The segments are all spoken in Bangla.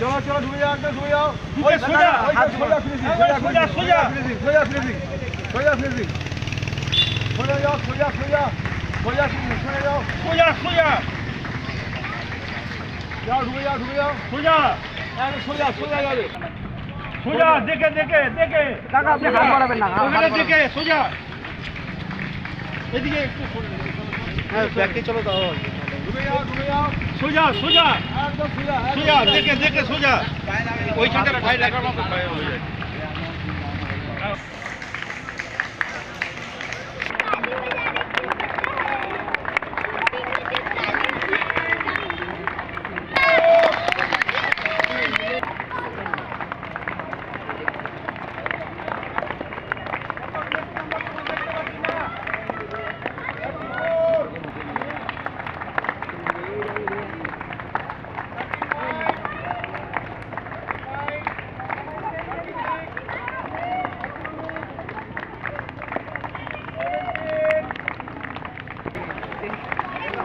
চলো চলো ঢুকে যাও একদম ঢুকে যাও সোজা, সোজা। ফিনিশিং সোজা, সোজা। ফিনিশিং সোজা ফিনিশিং সোজা ফিনিশিং সোজা যাও সোজা সোজা সোজা ফিনিশিং সোজা যাও সোজা সোজা যাও ঢুকে যাও ঢুকে যাও সোজা একদম সোজা সোজা যাবে সোজা দেখে দেখে দেখে টাকা দেখে হাত বাড়াবেন না, ওখানে দেখে সোজা এদিকে একটু হ্যাঁ ব্যাকে চলো দাও ঢুকে যাও ঢুকে যাও সোজা সোজা। সোজা দেখে দেখে সোজা। ওইখানটা ভাই রাখার মতো হয়ে যায়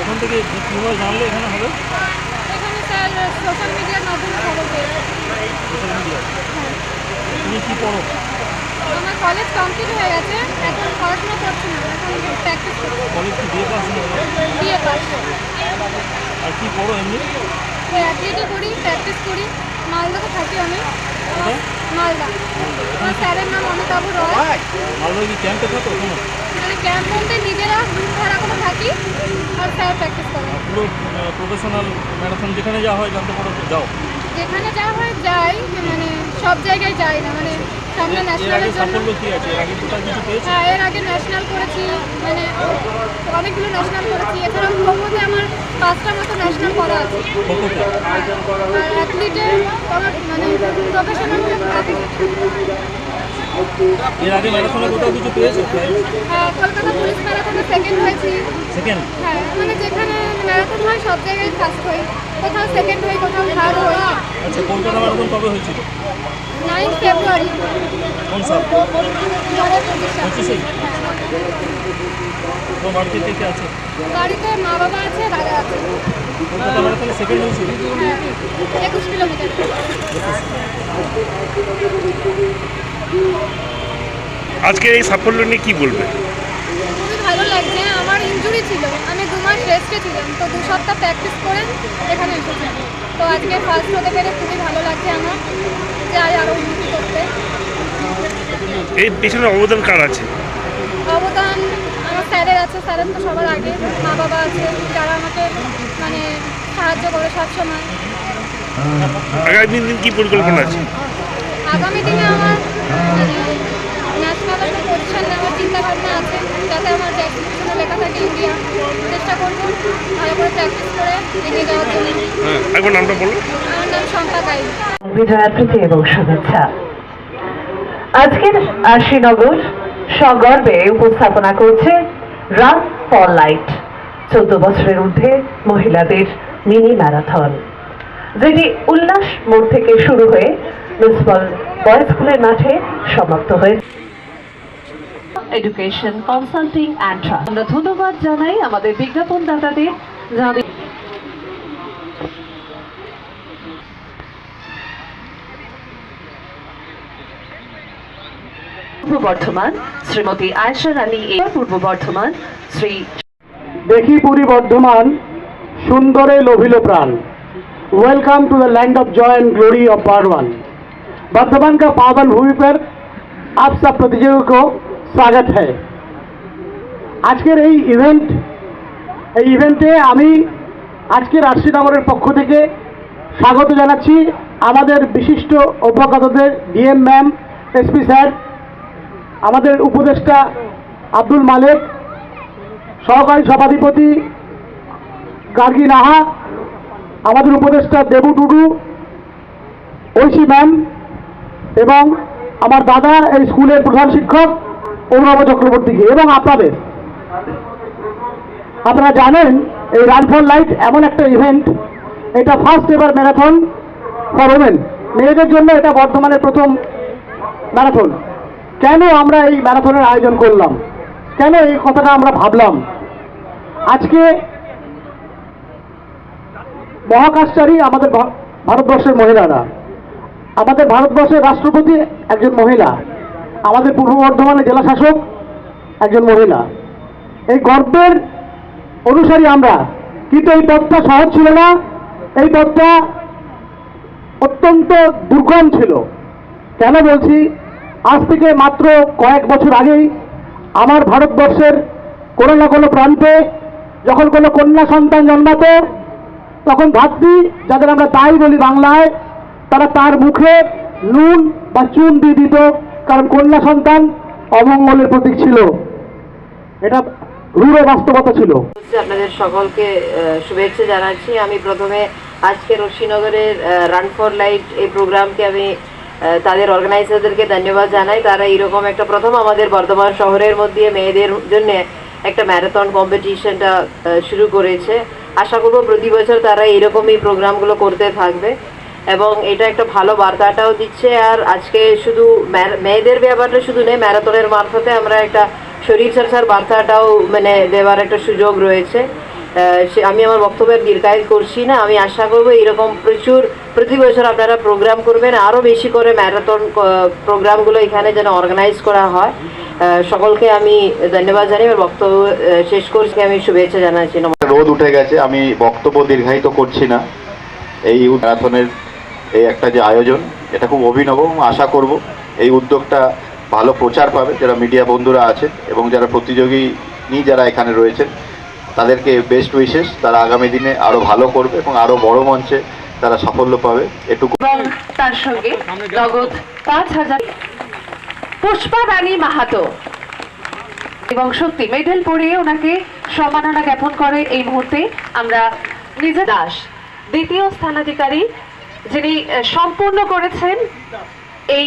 ওখান থেকে কীভাবে জানলে এখানে হবে? এখানে স্যার সোশ্যাল মিডিয়ার মাধ্যমে খবর সোশ্যাল মিডিয়া তুমি কী পড়ো? আমার কলেজ কমপ্লিট হয়ে গেছে এখন পড়াশোনা করছি না এখন প্র্যাকটিস করছি। কলেজ কি বিয়ে পাস বিএ পাস আর কি পড়ো এমনি? অ্যাথলেটও করি প্র্যাকটিস করি মালদাতে থাকি আমি। মালদা আমার স্যারের নাম অমিতাভ রয়। মালদায় কি ক্যাম্পে থাকো কোনো মানে ক্যাম্প বলতে নিজেরা ভাড়া করে থাকি আর স্যার প্র্যাকটিস করে। পুরো প্রফেশনাল ম্যারাথন যেখানে যাওয়া হয় জানতে পারো যাও। যেখানে যা হয় যাই মানে সব জায়গায় যাই না মানে সামনে ন্যাশনালের জন্য হ্যাঁ এর আগে ন্যাশনাল করেছি মানে অনেকগুলো ন্যাশনাল করেছি। এছাড়াও খোখোতে আমার পাঁচটা মতো ন্যাশনাল করা আছে। আর আমার মানে প্রফেশনাল এর আগে ম্যারাথনে কোথাও কিছু পেয়েছ? হ্যাঁ কলকাতা পুলিশ ম্যারাথনে সেকেন্ড হয়েছি। সেকেন্ড হ্যাঁ মানে যেখানে ম্যারাথন হয় সব জায়গায় ফার্স্ট হই। কোথাও সেকেন্ড হই কোথাও থার্ড হই। আচ্ছা কলকাতা ম্যারাথন কবে হয়েছিল? নাইন ফেব্রুয়ারি কোন সাল? দু হাজার পঁচিশ? সাল পঁচিশেই তো বাড়িতে কে কে আছে? বাড়িতে মা বাবা আছে দাদা আছে। কলকাতা ম্যারাথনে সেকেন্ড হয়েছিল? হ্যাঁ একুশ কিলোমিটার। আজকে এই সাফল্য নিয়ে কি বলবে? খুবই ভালো লাগছে। আমার ইনজুরি ছিল। আমি দু মাস রেস্টে ছিলাম। তো দু সপ্তাহ প্র্যাকটিস করে এখানে এসেছি। তো আজকে ফার্স্ট হতে পেরে খুবই ভালো লাগছে আমার যে আর আরও উন্নতি করতে। এই পেছনে অবদান কার আছে? অবদান আমার স্যারের আছে। স্যারের তো সবার আগে। মা বাবা আছে। যারা আমাকে মানে সাহায্য করে সবসময়। আগামী দিন কি পরিকল্পনা আছে? আগামী দিনে আমার ন্যাশনাল পজিশন নেওয়ার চিন্তা আছে যাতে আমার ডেস্টিনেশনে লেখা থাকে ইন্ডিয়া। চেষ্টা করব ভালো করে প্র্যাকটিস করে এগিয়ে যাওয়ার জন্য। হ্যাঁ একবার নামটা বলো। আমার নাম শম্পা গাইড বিজয়া এবং শুভেচ্ছা। আজকের আশিনগর সগর্বে উপস্থাপনা করছে রান ফর লাইট চোদ্দ বছরের ঊর্ধ্বে মহিলাদের মিনি ম্যারাথন যেটি উল্লাস মোড় থেকে শুরু হয়ে বয়েজ স্কুলের মাঠে সমাপ্ত হয়েছে। এডুকেশন কনসাল্টিং অ্যান্ড আমরা ধন্যবাদ জানাই আমাদের বিজ্ঞাপনদাতাদের যাদের পূর্ব বর্ধমান শ্রীমতী পূর্ব বর্ধমান শ্রী দেখি পুরী বর্ধমান সুন্দরে লোভিল প্রাণ। Welcome to the land of joy and glory of Burdwan Varthaman का पावन भूमि पर आप सब प्रतियोगियों को स्वागत है আজকের এই ইভেন্ট এই ইভেন্টে আমি আজকের আরশিনগরের পক্ষ থেকে স্বাগত জানাচ্ছি আমাদের বিশিষ্ট অভ্যাগতদের ডিএম ম্যাম এসপি স্যার আমাদের উপদেষ্টা আব্দুল মালেক সহকারী সভাধিপতি গার্গী নাহা আমাদের উপদেষ্টা দেবু টুডু ঐশী ম্যাম এবং আমার দাদা এই স্কুলের প্রধান শিক্ষক অভিনব চক্রবর্তীকে এবং আপনাদের। আপনারা জানেন, এই রান ফর লাইট এমন একটা ইভেন্ট এটা ফার্স্ট এবার ম্যারাথন ফর ওমেন মেয়েদের জন্য এটা বর্ধমানের প্রথম ম্যারাথন কেন আমরা এই ম্যারাথনের আয়োজন করলাম? কেন এই কথাটা আমরা ভাবলাম? আজকে মহাকাশচারী আমাদের ভারতবর্ষের মহিলারা আমাদের ভারতবর্ষের রাষ্ট্রপতি একজন মহিলা, আমাদের পূর্ব বর্ধমানের জেলা শাসক একজন মহিলা। এই গর্বের অনুসারী আমরা, কিন্তু এই পথটা সহজ ছিল না। এই পথটা অত্যন্ত দুর্গম ছিল। কেন বলছি? আজ থেকে মাত্র কয়েক বছর আগেই আমার ভারতবর্ষের কোনো না কোনো প্রান্তে যখন কোনো কন্যা সন্তান জন্মাতো, তখন ভাতৃ, যাদের আমরা তাই বলি বাংলায় তারা তার মুখে নুন বা চুন দিয়ে দিত, কারণ কন্যা সন্তান অমঙ্গলের প্রতীক ছিল। এটা রূঢ় বাস্তবতা ছিল। আপনাদের সকলকে শুভেচ্ছা জানাচ্ছি। আমি প্রথমে আজকে রশ্মিনগরের রান ফর লাইট এই প্রোগ্রামকে আমি তাদের অর্গানাইজারদেরকে ধন্যবাদ জানাই। তারা এইরকম একটা প্রথম আমাদের বর্ধমান শহরের মধ্যে মেয়েদের জন্য একটা ম্যারাথন কম্পিটিশনটা শুরু করেছে। আশা করব প্রতি বছর তারা এরকমই প্রোগ্রামগুলো করতে থাকবে। এবং এটা একটা ভালো বার্তাটাও দিচ্ছে। আর আজকে শুধু মেয়েদের ব্যাপারটা শুধু নেই ম্যারাথনের মারফতে আমরা একটা শরীরচর্চার বার্তাটাও মানে দেওয়ার একটা সুযোগ রয়েছে। আমি আমার বক্তব্যের দীর্ঘায়িত করছি না। আমি আশা করব এরকম প্রচুর, প্রতি বছর আপনারা প্রোগ্রাম করবেন। আরও বেশি করে ম্যারাথন প্রোগ্রামগুলো এখানে যেন অর্গানাইজ করা হয়। সকলকে আমি ধন্যবাদ জানাই। আমার বক্তব্য শেষ করছি। আমি শুভেচ্ছা জানাচ্ছি। রোদ উঠে গেছে। আমি বক্তব্য দীর্ঘায়িত করছি না। এই ম্যারাথনের এই একটা যে আয়োজন, এটা খুব অভিনব আশা করব এই উদ্যোগটা ভালো প্রচার পাবে। যারা মিডিয়া বন্ধুরা আছেন এবং যারা প্রতিযোগী যারা এখানে রয়েছেন, তাদেরকে বেস্ট উইশেস তারা আগামী দিনে আরও ভালো করবে এবং আরও বড় মঞ্চে তারা সাফল্য পাবে। এটুকু তার সঙ্গে নগদ পাঁচ হাজার পুষ্পা রানী মাহাতো। এবং সত্যি, মেডেল পরিয়ে ওনাকে সম্মাননা জ্ঞাপন করে এই মুহূর্তে আমরা নিজে দাস, দ্বিতীয় স্থানাধিকারী যিনি সম্পূর্ণ করেছেন এই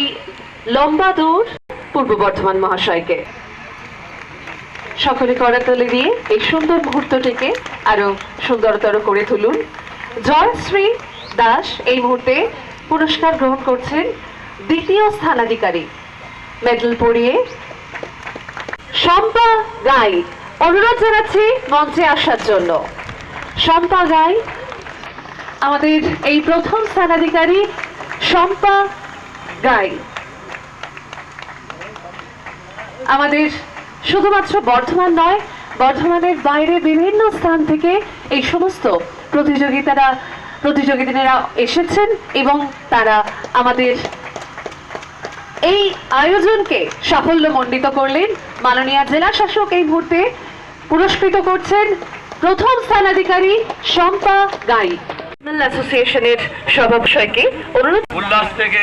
লম্বা দৌড় পূর্ব বর্ধমান মহাশয়কে। সকলে করতালি দিয়ে এই সুন্দর মুহূর্তটিকে আরও সুন্দরতর করে তুলুন। জয়শ্রী দাস এই মুহূর্তে পুরস্কার গ্রহণ করছেন দ্বিতীয় স্থানাধিকারী, মেডেল পরিয়ে শম্পা গাই। অনুরোধ জানাচ্ছি মঞ্চে আসার জন্য। শম্পা গাই আমাদের এই প্রথম স্থানাধিকারী শম্পা গাই। আমাদের শুধুমাত্র বর্ধমান নয়, বর্ধমানের বাইরে বিভিন্ন স্থান থেকে এই সমস্ত প্রতিযোগিতারা প্রতিযোগিতারা এসেছেন এবং তারা আমাদের এই আয়োজনকে সাফল্য সাফল্যমণ্ডিত করলেন। মাননীয় জেলা শাসক এই মুহূর্তে পুরস্কৃত করছেন প্রথম স্থানাধিকারী শম্পা গাই। অ্যাসোসিয়েশনের সভাপতিকে অনুরোধ উল্লাস থেকে